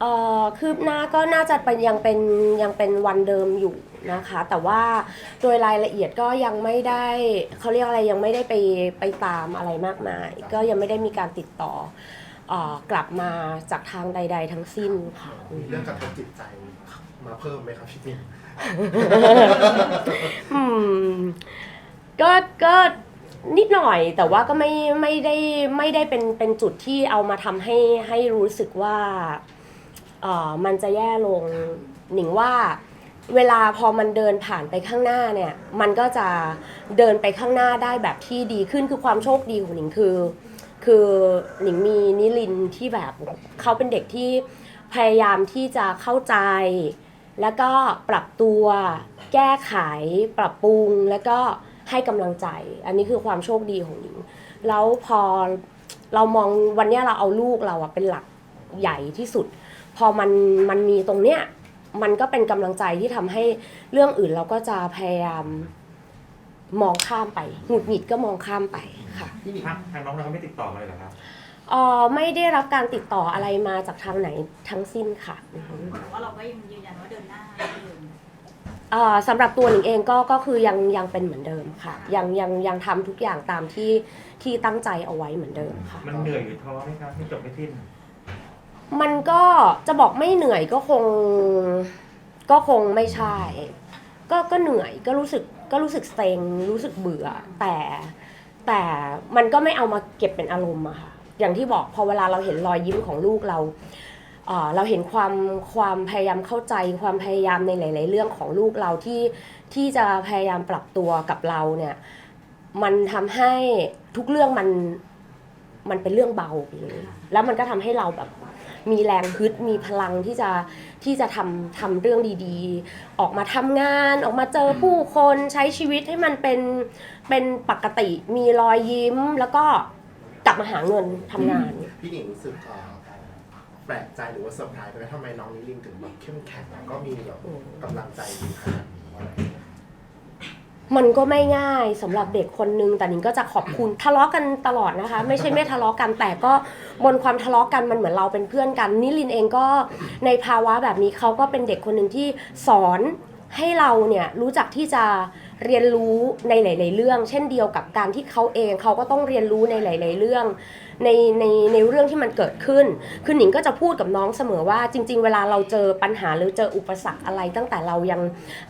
เอ่อคืบหน้าก็น่าจะเป็นยังเป็นยังเป็นวันเดิมอยู่นะคะ แต่ว่าโดยรายละเอียดก็ยังไม่ได้เขาเรียกอะไรยังไม่ได้ไปไปตามอะไรมากมาย ก็ยังไม่ได้มีการติดต่อเอ่อกลับมาจากทางใด ๆ ทั้งสิ้นค่ะมีเรื่องกระทบจิตใจมาเพิ่มไหมครับพี่นิ่มอืมก็ก็นิดหน่อยแต่ว่าก็ไม่ไม่ได้ไม่ได้เป็นเป็นจุดที่เอามาทำให้ให้รู้สึกว่า เอ่อมันจะแย่ลงหนิงว่าเวลาพอมันเดินผ่านไปข้างหน้าเนี่ย มันก็จะเดินไปข้างหน้าได้แบบที่ดีขึ้นคือความโชคดีของหนิงคือ คือหนิงมีนิลินที่แบบเขาเป็นเด็กที่พยายามที่จะเข้าใจ แล้วก็ปรับตัว แก้ไข ปรับปรุง แล้วก็ให้กำลังใจ อันนี้คือความโชคดีของหนิง แล้วพอเรามองวันเนี้ยเราเอาลูกเราอะเป็นหลักใหญ่ที่สุด พอมันมันมีตรงเนี้ยมันก็เป็นกำลังใจที่ทำให้เรื่องอื่นเราก็จะพยายามมองข้ามไปหงุดหงิดก็มองข้ามไปค่ะพี่นิ่มทางทางน้องเราไม่ติดต่อมาเลยเหรอครับเอ่อไม่ได้รับการติดต่ออะไรมาจากทางไหนทั้งสิ้นค่ะอือฮึแต่ว่าเราก็ยังยืนยันว่าเดินหน้าเหมือนเดิมเอ่อสำหรับตัวหนิงเองก็ก็คือยังยังเป็นเหมือนเดิมค่ะ ยังยังยังทำทุกอย่างตามที่ที่ตั้งใจเอาไว้เหมือนเดิมค่ะ มันเหนื่อยหรือท้อไหมครับที่จบไม่สิ้น มันก็จะบอกไม่เหนื่อยก็คงก็คงไม่ใช่ ก็ก็เหนื่อยก็รู้สึกก็รู้สึกเซ็งรู้สึกเบื่อ แต่แต่มันก็ไม่เอามาเก็บเป็นอารมณ์อะค่ะอย่างที่บอกพอเวลาเราเห็นรอยยิ้มของลูกเราเราเห็นความความพยายามเข้าใจความพยายามในหลาย ๆ เรื่องของลูกเราที่ที่จะพยายามปรับตัวกับเราเนี่ยมันทำให้ทุกเรื่องมันมันเป็นเรื่องเบาไปเลยแล้วมันก็ทำให้เราแบบ มีแรงฮึดมีพลังที่จะที่จะทำทำเรื่องดีๆ ออกมาทำงานออกมาเจอผู้คนใช้ชีวิตให้มันเป็นเป็นปกติมีรอยยิ้มแล้วก็กลับมาหาเงินทำงาน พี่นิ่มรู้สึกเอ่อแปลกใจหรือว่าเซอร์ไพรส์ไหมทำไมน้องนิลินถึงแบบเข้มแข็งแล้วก็มีแบบกำลังใจดีขนาดนี้อะไรอย่างเงี้ย มันก็ไม่ง่ายสำหรับเด็กคนนึงแต่นิงก็จะขอบคุณทะเลาะกันตลอดนะคะ ไม่ใช่ไม่ทะเลาะกันแต่ก็บนความทะเลาะกันมันเหมือนเราเป็นเพื่อนกันนิลินเองก็ในภาวะแบบนี้เขาก็เป็นเด็กคนหนึ่งที่สอนให้เราเนี่ยรู้จักที่จะเรียนรู้ในหลาย ๆ เรื่อง เช่นเดียวกับการที่เขาเองเขาก็ต้องเรียนรู้ในหลาย ๆ เรื่อง ในในในเรื่องที่มันเกิดขึ้น คือหนิงก็จะพูดกับน้องเสมอว่าจริง ๆ เวลาเราเจอปัญหาหรือเจออุปสรรคอะไร ตั้งแต่เรายัง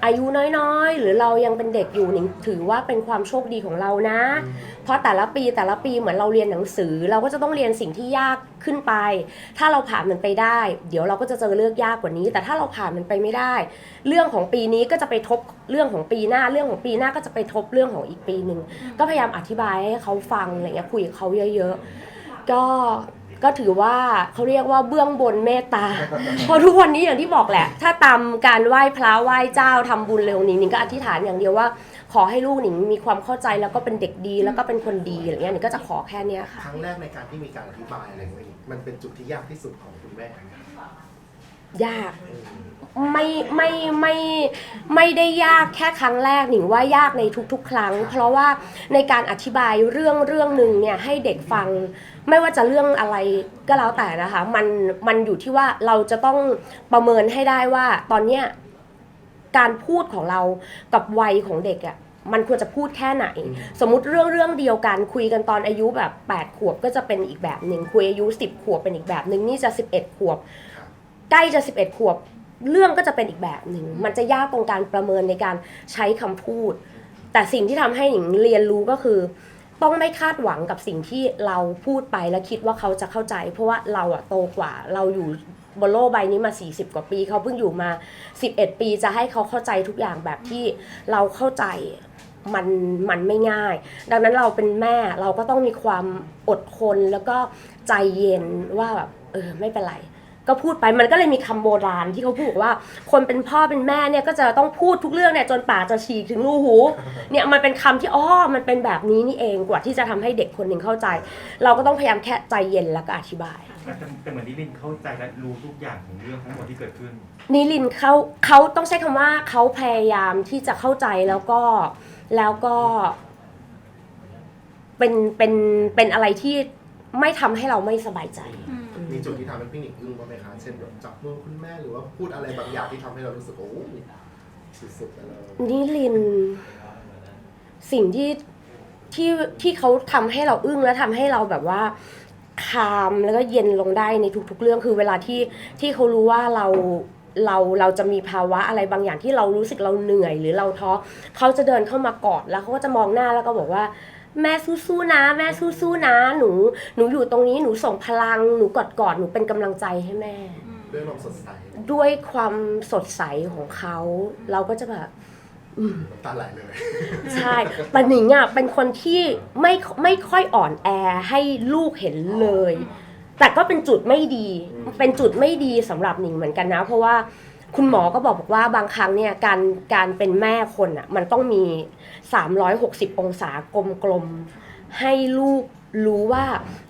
อายุน้อยๆ หรือเรายังเป็นเด็กอยู่หนิงถือว่าเป็นความโชคดีของเรานะ เพราะแต่ละปีแต่ละปีเหมือนเราเรียนหนังสือ เราก็จะต้องเรียนสิ่งที่ยากขึ้นไป ถ้าเราผ่านมันไปได้ เดี๋ยวเราก็จะเจอเรื่องยากกว่านี้ แต่ถ้าเราผ่านมันไปไม่ได้ เรื่องของปีนี้ก็จะไปทบเรื่องของปีหน้าเรื่องของปีหน้าก็จะไปทบเรื่องของอีกปีหนึ่งก็พยายามอธิบายให้เขาฟังอะไรเงี้ยคุยกับเขาเยอะๆ ก็ก็ถือว่าเขาเรียกว่าเบื้องบนเมตตา เพราะทุกวันนี้อย่างที่บอกแหละ ถ้าตามการไหว้พระไหว้เจ้าทำบุญเร็วนี้หนิงก็อธิษฐานอย่างเดียวว่า ขอให้ลูกหนิงมีความเข้าใจแล้วก็เป็นเด็กดีแล้วก็เป็นคนดีอะไรเงี้ยหนิงก็จะขอแค่เนี้ยค่ะ ครั้งแรกในการที่มีการอธิบายอะไรอย่างเงี้ยมันเป็นจุดที่ยากที่สุดของคุณแม่ ยาก ไม่ไม่ไม่ไม่ได้ยากแค่ครั้งแรกหนิงว่ายากในทุกๆ ครั้ง เพราะว่าในการอธิบายเรื่องเรื่องหนึ่งเนี่ยให้เด็กฟัง ไม่ว่าจะเรื่องอะไรก็แล้วแต่นะคะมันมันอยู่ที่ว่าเราจะต้องประเมินให้ได้ว่าตอนเนี้ยการพูดของเรากับวัยของเด็กอะ่ะมันควรจะพูดแค่ไหน สมมติเรื่องเรื่องเดียวกันคุยกันตอนอายุแบบ 8 ขวบก็จะเป็นอีกแบบหนึ่งคุยอายุ 10 ขวบเป็นอีกแบบหนึ่งนี่จะ 11 ขวบ ใกล้จะ 11 ขวบ เรื่องก็จะเป็นอีกแบบหนึ่ง มันจะยากตรงการประเมินในการใช้คำพูด แต่สิ่งที่ทำให้หญิงเรียนรู้ก็คือ ต้องไม่คาดหวังกับสิ่งที่เราพูดไปแล้วคิดว่าเขาจะเข้าใจ เพราะว่าเราอะโตกว่าเราอยู่บนโลกใบนี้มา 40 กว่าปี เขาเพิ่งอยู่มา 11 ปีจะให้เขาเข้าใจทุกอย่างแบบที่เราเข้าใจมันมันไม่ง่าย ดังนั้นเราเป็นแม่เราก็ต้องมีความอดทนแล้วก็ใจเย็นว่าแบบเออไม่เป็นไร ก็พูดไปมันก็เลยมีคำโบราณที่เขาพูดว่า คนเป็นพ่อเป็นแม่เนี่ยก็จะต้องพูดทุกเรื่องเนี่ยจนปากจะฉีกถึงรูหู เนี่ยมันเป็นคำที่อ๋อมันเป็นแบบนี้นี่เองกว่าที่จะทำให้เด็กคนหนึ่งเข้าใจ เราก็ต้องพยายามแค่ใจเย็นแล้วก็อธิบายแต่แต่เหมือนนิรินทร์เข้าใจและรู้ทุกอย่างของเรื่องทั้งหมดที่เกิดขึ้นนิลินทร์เขาเขาต้องใช้คำว่าเขาพยายามที่จะเข้าใจแล้วก็แล้วก็เป็นเป็นเป็นอะไรที่ไม่ทำให้เราไม่สบายใจอื มีจุดที่ทำให้พี่หนิงอึ้งบ้างไหมคะ เช่นแบบจับมือคุณแม่หรือว่าพูดอะไรบางอย่างที่ทำให้เรารู้สึกโอ้สุดๆไปเลยนิลิน สิ่งที่ที่ที่เขาทำให้เราอึ้งและทำให้เราแบบว่าคามแล้วก็เย็นลงได้ในทุกๆ เรื่องคือเวลาที่ที่เขารู้ว่าเราเราเราจะมีภาวะอะไรบางอย่างที่เรารู้สึกเราเหนื่อยหรือเราท้อเขาจะเดินเข้ามากอดแล้วเขาก็จะมองหน้าแล้วก็บอกว่า แม่สู้ๆนะ แม่สู้ๆนะ หนู หนูอยู่ตรงนี้หนูส่งพลังหนูกอดกอดๆหนูเป็นกำลังใจให้แม่อืมด้วยลมสดใสด้วยความสดใสของเขา เราก็จะแบบอืม น้ำตาไหลเลย ใช่แต่หนิงอะเป็นคนที่ไม่ไม่ค่อยอ่อนแอให้ลูกเห็นเลย แต่ก็เป็นจุดไม่ดี อืม เป็นจุดไม่ดีสำหรับหนิงเหมือนกันนะ เพราะว่า คุณหมอก็บอกบอกว่าบางครั้งเนี่ยการการเป็นแม่คนอะมันต้องมี 360 องศากลมๆให้ลูกรู้ว่า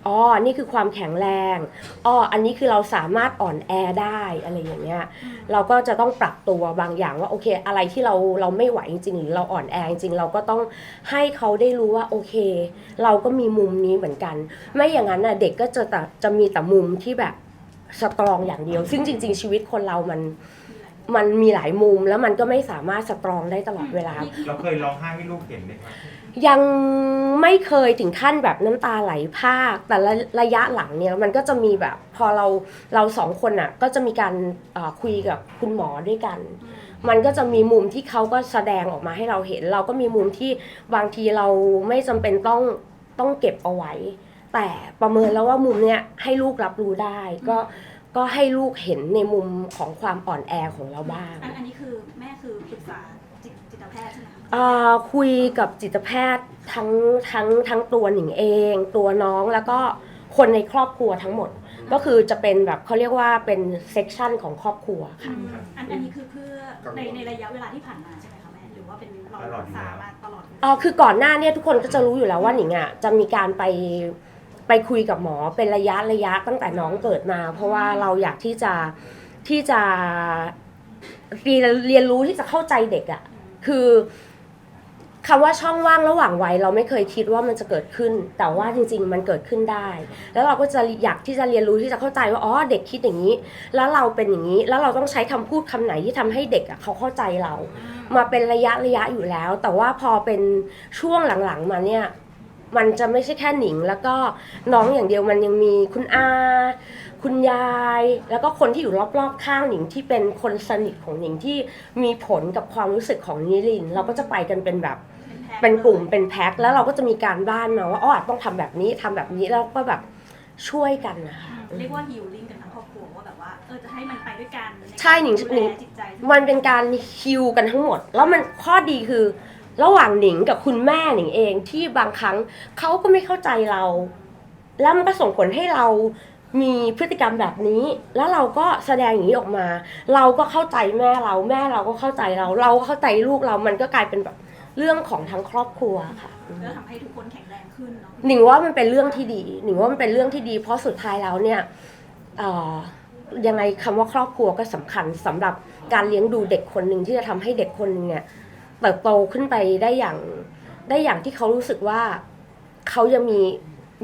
อ๋อนี่คือความแข็งแรงอ๋ออันนี้คือเราสามารถอ่อนแอได้อะไรอย่างเงี้ยเราก็จะต้องปรับตัวบางอย่างว่าโอเคอะไรที่เราเราไม่ไหวจริง ๆ หรือเราอ่อนแอจริงๆเราก็ต้องให้เขาได้รู้ว่าโอเค เราก็มีมุมนี้เหมือนกัน ไม่อย่างนั้นน่ะเด็กก็จะแต่จะมีแต่มุมที่แบบสตรองอย่างเดียว ซึ่งจริง ๆ ชีวิตคนเรามัน มันมีหลายมุมแล้วมันก็ไม่สามารถสตรองได้ตลอดเวลา เราเคยร้องไห้ให้ลูกเห็นไหมครับยังไม่เคยถึงขั้นแบบน้ำตาไหลพรากแต่ละระยะหลังเนี่ยมันก็จะมีแบบพอเราเราสองคนอะก็จะมีการเอ่อคุยกับคุณหมอด้วยกัน มันก็จะมีมุมที่เขาก็แสดงออกมาให้เราเห็น เราก็มีมุมที่บางทีเราไม่จำเป็นต้องต้องเก็บเอาไว้ แต่ประเมินแล้วว่ามุมเนี้ยให้ลูกรับรู้ได้ก็ ก็ให้ลูกเห็นในมุมของความอ่อนแอของเราบ้าง อันอันนี้คือแม่คือปรึกษาจิตจิตแพทย์ใช่ไหมคะอ่าคุยกับจิตแพทย์ทั้งทั้งทั้งตัวหนิงเอง ตัวน้องแล้วก็คนในครอบครัวทั้งหมด ก็คือจะเป็นแบบเขาเรียกว่าเป็นเซกชันของครอบครัวค่ะอันอันนี้คือเพื่อในในระยะเวลาที่ผ่านมาใช่ไหมคะแม่หรือว่าเป็นเรารักษามาตลอดอ๋อคือก่อนหน้าเนี่ยทุกคนก็จะรู้อยู่แล้วว่าหนิงอะจะมีการไป ไปคุยกับหมอเป็นระยะระยะตั้งแต่น้องเกิดมา เพราะว่าเราอยากที่จะที่จะเรียนเรียนรู้ที่จะเข้าใจเด็กอะคือคำว่าช่องว่างระหว่างวัยเราไม่เคยคิดว่ามันจะเกิดขึ้น แต่ว่าจริง ๆ มันเกิดขึ้นได้ แล้วเราก็จะอยากที่จะเรียนรู้ที่จะเข้าใจว่าอ๋อเด็กคิดอย่างนี้ แล้วเราเป็นอย่างนี้ แล้วเราต้องใช้คำพูดคำไหนที่ทำให้เด็กอะเขาเข้าใจเรา มาเป็นระยะระยะอยู่แล้ว แต่ว่าพอเป็นช่วงหลังๆมาเนี่ย มันจะไม่ใช่แค่หนิง แล้วก็น้องอย่างเดียวมันยังมีคุณอาคุณยาย แล้วก็คนที่อยู่รอบๆข้างหนิงที่เป็นคนสนิทของหนิงที่มีผลกับความรู้สึกของนิรินทร์เราก็จะไปกันเป็นแบบเป็นกลุ่มเป็นแพ็คแล้วเราก็จะมีการบ้านมาว่าอ๋อต้องทำแบบนี้ทำแบบนี้แล้วก็แบบช่วยกันนะคะเรียกว่าฮิลลิ่งกันทั้งครอบครัวว่าแบบว่าเออจะให้มันไปด้วยกันใช่หนิงดูหนิแลงจิตใจมันเป็นการฮิวกันทั้งหมด แล้วมันข้อดีคือ ระหว่างหนิงกับคุณแม่หนิงเองที่บางครั้งเขาก็ไม่เข้าใจเรา แล้วมันก็ส่งผลให้เรามีพฤติกรรมแบบนี้ แล้วเราก็แสดงอย่างนี้ออกมา เราก็เข้าใจแม่เราแม่เราก็เข้าใจเรา เราก็เข้าใจลูกเรามันก็กลายเป็นแบบเรื่องของทั้งครอบครัวค่ะแล้วทำให้ทุกคนแข็งแรงขึ้นเนาะหนิงว่ามันเป็นเรื่องที่ดีหนิงว่ามันเป็นเรื่องที่ดี เพราะสุดท้ายแล้วเนี่ยเอ่อยังไงคำว่าครอบครัวก็สำคัญสำหรับการเลี้ยงดูเด็กคนหนึ่งที่จะทำให้เด็กคนหนึ่งเนี่ย เติบโตขึ้นไปได้อย่างได้อย่างที่เขารู้สึกว่าเขายังมี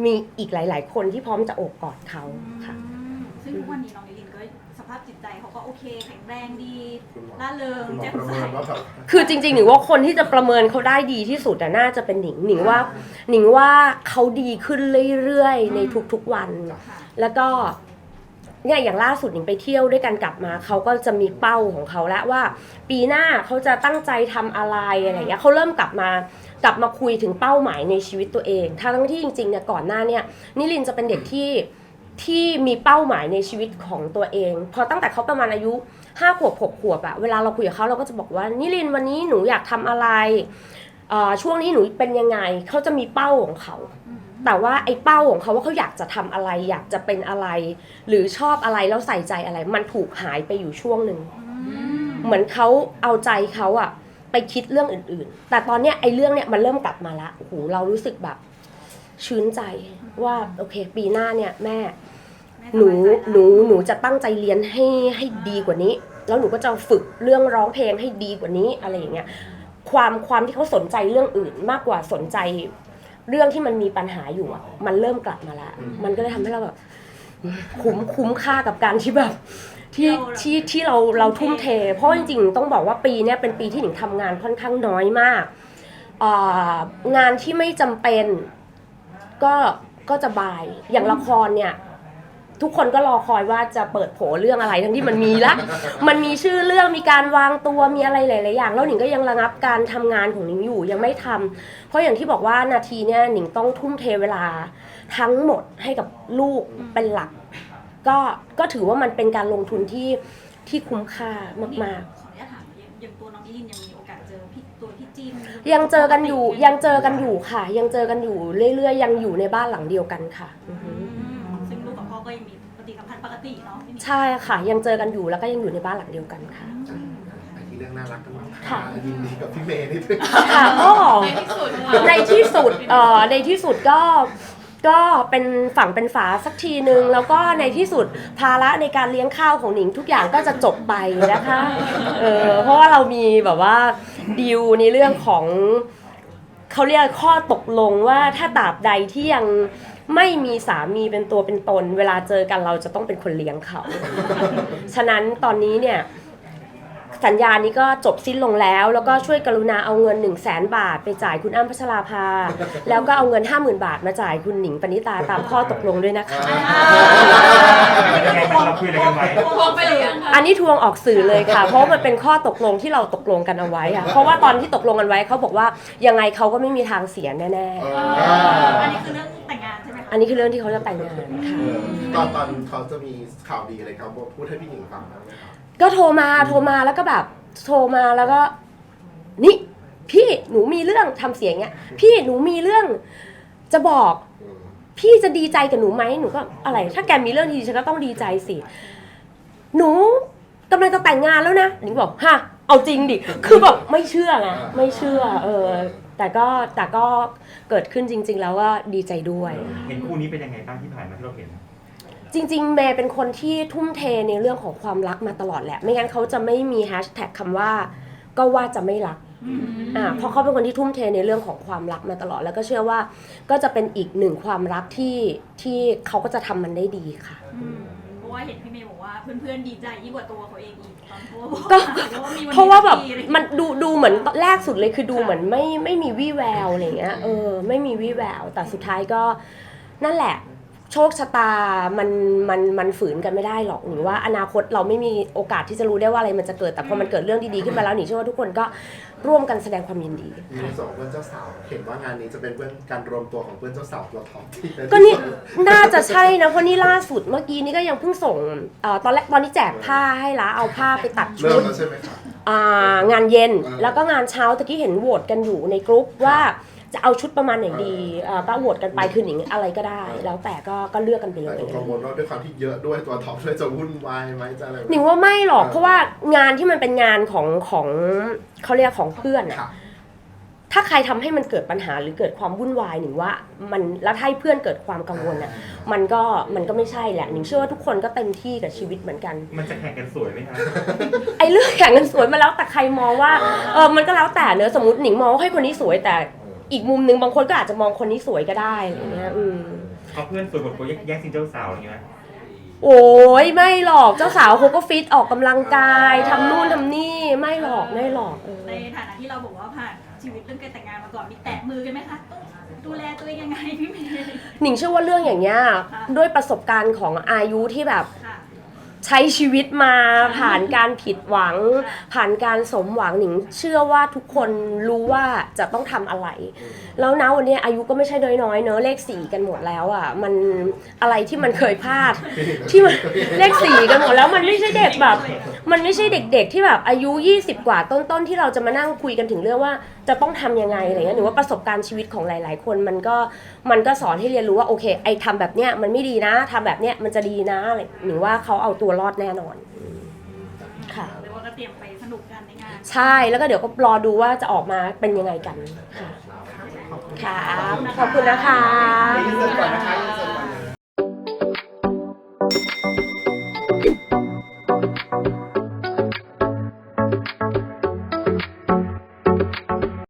มีอีกหลาย ๆ คนที่พร้อมจะโอบกอดเขาค่ะอืมซึ่งทุกวันนี้น้องนิลินก็สภาพจิตใจเขาก็โอเคแข็งแรงดีคุณหมอร่าเริงคุณหมอแจ่มประใสเมินว่าแบบคือจริงๆหนิงว่าคนที่จะประเมินเขาได้ดีที่สุดอะน่าจะเป็นหนิงหนิงว่าหนิงว่าเขาดีขึ้นเรื่อยๆ ในทุกๆวันค่ะแล้วก็ เนี่ยอย่างล่าสุดหนิงไปเที่ยวด้วยกันกลับมาเขาก็จะมีเป้าของเขาแล้วว่า ปีหน้าเขาจะตั้งใจทำอะไรอะไรอย่างเงี้ยเขาเริ่มกลับมากลับมาคุยถึงเป้าหมายในชีวิตตัวเองทั้งที่จริงๆเนี่ยก่อนหน้าเนี่ยนิลินจะเป็นเด็กที่ที่มีเป้าหมายในชีวิตของตัวเอง พอตั้งแต่เขาประมาณอายุห้าขวบหกขวบอะเวลาเราคุยกับเขาเราก็จะบอกว่านิลินวันนี้หนูอยากทำอะไรอ่อช่วงนี้หนูเป็นยังไงเขาจะมีเป้าของเขา แต่ว่าไอ้เป้าของเขาว่าเขาอยากจะทำอะไร อยากจะเป็นอะไร หรือชอบอะไรแล้วใส่ใจอะไร มันถูกหายไปอยู่ช่วงหนึ่งอืมเหมือนเขาเอาใจเขาอะไปคิดเรื่องอื่น ๆ แต่ตอนเนี้ยไอ้เรื่องเนี้ยมันเริ่มกลับมาละโอ้โหเรารู้สึกแบบชื้นใจว่าโอเค ปีหน้าเนี่ยแม่แม่หนูสบายใจละหนูหนูจะตั้งใจเรียนให้ให้ดีกว่านี้ แล้วหนูก็จะฝึกเรื่องร้องเพลงให้ดีกว่านี้อะไรอย่างเงี้ยความความที่เขาสนใจเรื่องอื่นมากกว่าสนใจ เรื่องที่มันมีปัญหาอยู่อะมันเริ่มกลับมาละอืมมันก็เลยทำให้เราแบบคุ้มคุ้มค่ากับการที่แบบ ที่ที่ที่เราเราทุ่มเท เพราะจริงๆต้องบอกว่าปีเนี้ยเป็นปีที่หนิงทำงานค่อนข้างน้อยมากเอ่องานที่ไม่จำเป็นก็ก็จะบายอย่างละครเนี่ย ทุกคนก็รอคอยว่าจะเปิดโผเรื่องอะไรทั้งที่มันมีละ มันมีชื่อเรื่องมีการวางตัวมีอะไรหลายๆอย่างแล้วหนิงก็ยังระงับการทำงานของหนิงอยู่ยังไม่ทำเพราะอย่างที่บอกว่านาทีเนี่ยหนิงต้องทุ่มเทเวลาทั้งหมดให้กับลูกเป็นหลัก ก็ก็ถือว่ามันเป็นการลงทุนที่ที่คุ้มค่ามากขออนุญาตถามยังยังตัวน้องนิลินยังมีโอกาสเจอพี่ตัวพี่จิมๆยังเจอกันอยู่ยังเจอกันอยู่ค่ะ ยังเจอกันอยู่เรื่อยๆ ยังอยู่ในบ้านหลังเดียวกันค่ะอือฮึอืมซึ่งลู กกับพ่อก็ยังมีปฏิสัมพันธ์ปกติเนาะไม่มีใช่ค่ะ ยังเจอกันอยู่แล้วก็ยังอยู่ในบ้านหลังเดียวกันค่ะ ไปที่เรื่องน่ารักกันบ้างค่ะ ยินดีกับพี่เมย์นิดนึงค่ะก็ในที่สุดเอ่อในที่สุดก็ ก็เป็นฝั่งเป็นฝาสักทีนึง แล้วก็ในที่สุดภาระในการเลี้ยงข้าวของหนิงทุกอย่างก็จะจบไปนะคะ เออเพราะว่าเรามีแบบว่าดีลในเรื่องของ เขาเรียกข้อตกลงว่าถ้าตราบใดที่ยังไม่มีสามีเป็นตัวเป็นตน เวลาเจอกันเราจะต้องเป็นคนเลี้ยงเขา ฉะนั้นตอนนี้เนี่ย สัญญานี้ก็จบสิ้นลงแล้ว แล้วก็ช่วยกรุณาเอาเงิน 1 0 0 0 0แสนบาท ไปจ่ายคุณอ้ำพัชราภา แล้วก็เอาเงิน 50,000 บาทมาจ่ายคุณหนิงปณิตาตามข้อตกลงด้วยนะคะ ยังไงกันเราคุยอะไรกันไว้พวงไปหรือยังคะอันนี้ทวงออกสื่อเลยค่ะ เพราะว่ามันเป็นข้อตกลงที่เราตกลงกันเอาไว้อะเพราะว่าตอนที่ตกลงกันไว้เขาบอกว่ายังไงเขาก็ไม่มีทางเสียแน่เออันอนี้คือเรื่องแต่งงานใช่ไหมๆ คะอันนี้คือเรื่องที่เขาจะแต่งงานค่ะเออตอนตอนเขาจะมีข่าวดีอะไรเขาพูดให้พี่หญิงฟังบ้างไหมครับ ก็โทรมาโทรมาแล้วก็แบบโทรมาแล้วก็ นี่พี่หนูมีเรื่องทำเสียงเงี้ย พี่หนูมีเรื่องจะบอก พี่จะดีใจกับหนูไหมหนูก็อะไร ถ้าแกมีเรื่องดีฉันก็ต้องดีใจสิ หนูกำลังจะแต่งงานแล้วนะหนิงบอกฮะเอาจริงดิ คือแบบไม่เชื่อไงไม่เชื่อ เออ แต่ก็แต่ก็เกิดขึ้นจริง ๆ แล้วก็ดีใจด้วย เห็นคู่นี้เป็นยังไงบ้างที่ผ่านมาที่เราเห็น จริง ๆ เมย์เป็นคนที่ทุ่มเทในเรื่องของความรักมาตลอดแหละ ไม่งั้นเขาจะไม่มีแฮชแท็กคำว่า ก็ว่าจะไม่รักอ่าเพราะเขาเป็นคนที่ทุ่มเทในเรื่องของความรักมาตลอด แล้วก็เชื่อว่าก็จะเป็นอีกหนึ่งความรักที่ที่เขาก็จะทำมันได้ดีค่ะ อืมเพราะว่าเห็นพี่เมย์บอกว่าเพื่อนๆดีใจยิ่งกว่าตัวเขาเองอีกตอนโพสต์ก็ ว่ามีนเพราะว่าแบบดีอะไรมันดูดูเหมือนแรกสุดเลยคือดูเหมือนไม่ไม่มีวี่แววอะไรเงี้ยเออไม่มีวี่แววแต่สุดท้ายก็นั่นแหละ โชคชะตามันมันมันฝืนกันไม่ได้หรอกหนิงว่าอนาคตเราไม่มีโอกาสที่จะรู้ได้ว่าอะไรมันจะเกิดแต่พอมันเกิดเรื่องดีๆขึ้นมาแล้วหนิงเชื่อว่าทุกคนก็ร่วมกันแสดงความยินดี มีในส่วนของเพื่อนเจ้าสาวเห็นว่างานนี้จะเป็นเพื่อนการรวมตัวของเพื่อนเจ้าสาวตัวท็อปที่เป็นก็นี่น่าจะใช่นะเพราะนี่ล่าสุดเมื่อกี้นี่ก็ยังเพิ่งส่งเอ่อตอนแรกตอนนี้แจกผ้าให้ละเอาผ้าไปตัดเริ่ชุมดแล้วใช่ไหมครับ อ่างานเย็นอ่าแล้วก็งานเช้าตะกี้เห็นโหวตกันอยู่ในกรุ๊ปว่า จะเอาชุดประมาณไหนดีอ่าก็โหวตกันไปคือหนิงอะไรก็ได้ แล้วแต่ก็ก็เลือกกันไปเลแต่ยตัวกังวลว่าด้วยความที่เยอะด้วยตัวท็อปด้วยจะวุ่นวายไหมจะอะไรไหม หนิงว่าไม่หรอกอ่าเพราะว่างานที่มันเป็นงานของของเขาเรียกของเพื่อนอะค่ะ ถ้าใครทำให้มันเกิดปัญหาหรือเกิดความวุ่นวายหนิงว่ามันแล้วถ้าให้เพื่อนเกิดความกังวลอะมันก็มันก็ไม่ใช่แหละหนิงเชื่อว่าทุกคนก็เต็มที่กับชีวิตเหมือนกัน มันจะแข่งกันสวยไหมคะไอ้เรื่องแข่งกันสวยมาแล้วแต่ใครมองว่าเออมันก็แล้วแต่เนอะสมมติหนิงมองว่าให้คนนี้สวยแต่ อีกมุมหนึงบางคนก็อาจจะมองคนนี้สวยก็ได้อะไรเงี้ยอืมเขาเพื่อนสวยหมดโปรแย่งซิงเจ้าสาวอย่างเงี้ยโอ้ยไม่หรอกเจ้าสาวเขาก็ฟิตออกกำลังกายทำนู่นทำนี่ไม่หรอกไม่หรอกเออในฐานะที่เราบอกว่าผ่านชีวิตเรื่องการแต่งงานมาก่อนมีแตะมือกันไหมคะต้องดูแลตัวเองยังไงพี่เมย์ หนิงเชื่อว่าเรื่องอย่างเงี้ยค่ะด้วยประสบการณ์ของอายุที่แบบค่ะ ใช้ชีวิตมาผ่านการผิดหวัง ผ่านการสมหวังหนิง เชื่อว่าทุกคนรู้ว่าจะต้องทำอะไร แล้วนะวันนี้อายุก็ไม่ใช่น้อยๆเนอะเลขสี่กันหมดแล้วอะมันอะไรที่มันเคยพลาด ที่มันเลขสี่กันหมดแล้วมันไม่ใช่เด็กแบบ มันไม่ใช่เด็ก ๆ ที่แบบอายุ 20 กว่าต้นๆที่เราจะมานั่งคุยกันถึงเรื่องว่าจะต้องทำยังไงอะไรเงี้ยหรือว่าประสบการณ์ชีวิตของหลาย ๆ คนมันก็มันก็สอนให้เรียนรู้ว่าโอเค ไอ้ทำแบบเนี้ยมันไม่ดีนะทำแบบเนี้ยมันจะดีนะอะไรหนิงว่าเขาเอาตัวรอดแน่นอนค่ะเรียกว่าก็เตรียมไปสนุกกันในงานใช่แล้วก็เดี๋ยวก็รอดูว่าจะออกมาเป็นยังไงกันค่ะค่ะขอบคุณนะคะอินเสิร์ตก่อนนะคะอินเสิร์ต